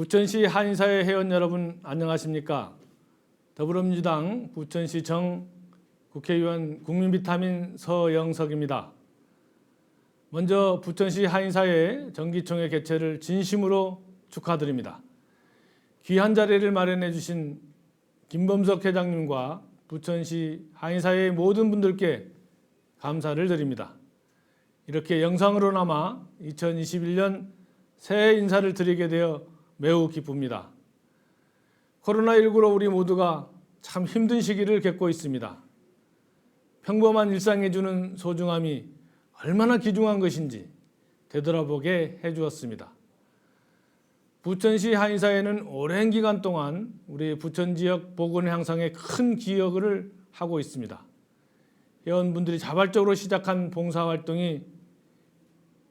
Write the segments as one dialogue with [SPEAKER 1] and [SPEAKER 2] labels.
[SPEAKER 1] 부천시 한인사회 회원 여러분 안녕하십니까? 더불어민주당 부천시청 국회의원 국민비타민 서영석입니다. 먼저 부천시 한인사회 정기총회 개최를 진심으로 축하드립니다. 귀한 자리를 마련해 주신 김범석 회장님과 부천시 한인사회의 모든 분들께 감사를 드립니다. 이렇게 영상으로나마 2021년 새해 인사를 드리게 되어 매우 기쁩니다. 코로나19로 우리 모두가 참 힘든 시기를 겪고 있습니다. 평범한 일상에 주는 소중함이 얼마나 귀중한 것인지 되돌아보게 해주었습니다. 부천시 한의사회는 오랜 기간 동안 우리 부천 지역 보건 향상에 큰 기여를 하고 있습니다. 회원분들이 자발적으로 시작한 봉사활동이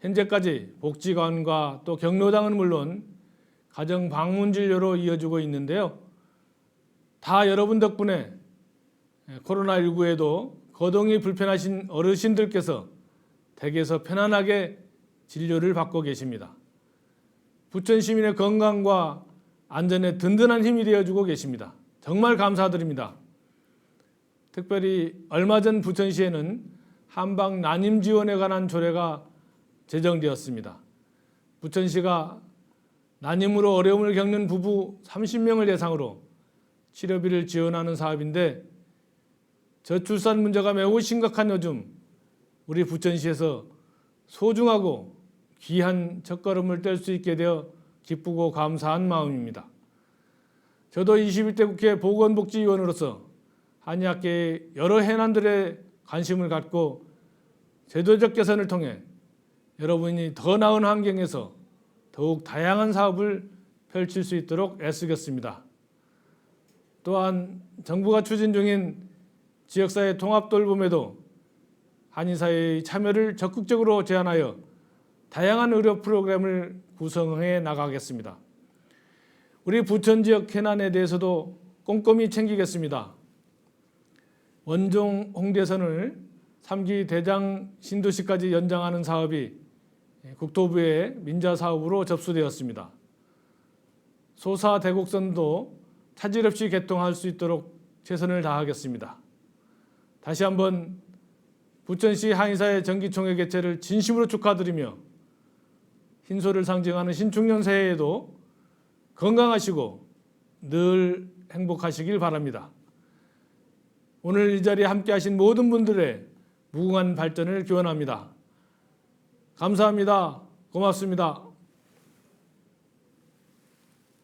[SPEAKER 1] 현재까지 복지관과 또 경로당은 물론 가정 방문 진료로 이어지고 있는데요. 다 여러분 덕분에 코로나19에도 거동이 불편하신 어르신들께서 댁에서 편안하게 진료를 받고 계십니다. 부천 시민의 건강과 안전에 든든한 힘이 되어주고 계십니다. 정말 감사드립니다. 특별히 얼마 전 부천시에는 한방 난임 지원에 관한 조례가 제정되었습니다. 부천시가 난임으로 어려움을 겪는 부부 30명을 대상으로 치료비를 지원하는 사업인데 저출산 문제가 매우 심각한 요즘 우리 부천시에서 소중하고 귀한 첫걸음을 뗄 수 있게 되어 기쁘고 감사한 마음입니다. 저도 21대 국회 보건복지위원으로서 한의학계의 여러 해난들에 관심을 갖고 제도적 개선을 통해 여러분이 더 나은 환경에서 더욱 다양한 사업을 펼칠 수 있도록 애쓰겠습니다. 또한 정부가 추진 중인 지역사회 통합 돌봄에도 한인사회의 참여를 적극적으로 제안하여 다양한 의료 프로그램을 구성해 나가겠습니다. 우리 부천 지역 해난에 대해서도 꼼꼼히 챙기겠습니다. 원종 홍대선을 3기 대장 신도시까지 연장하는 사업이 국토부의 민자 사업으로 접수되었습니다. 소사 대곡선도 차질 없이 개통할 수 있도록 최선을 다하겠습니다. 다시 한번 부천시 한의사의 정기총회 개최를 진심으로 축하드리며 흰소를 상징하는 신축년 새해에도 건강하시고 늘 행복하시길 바랍니다. 오늘 이 자리에 함께 하신 모든 분들의 무궁한 발전을 기원합니다. 감사합니다. 고맙습니다.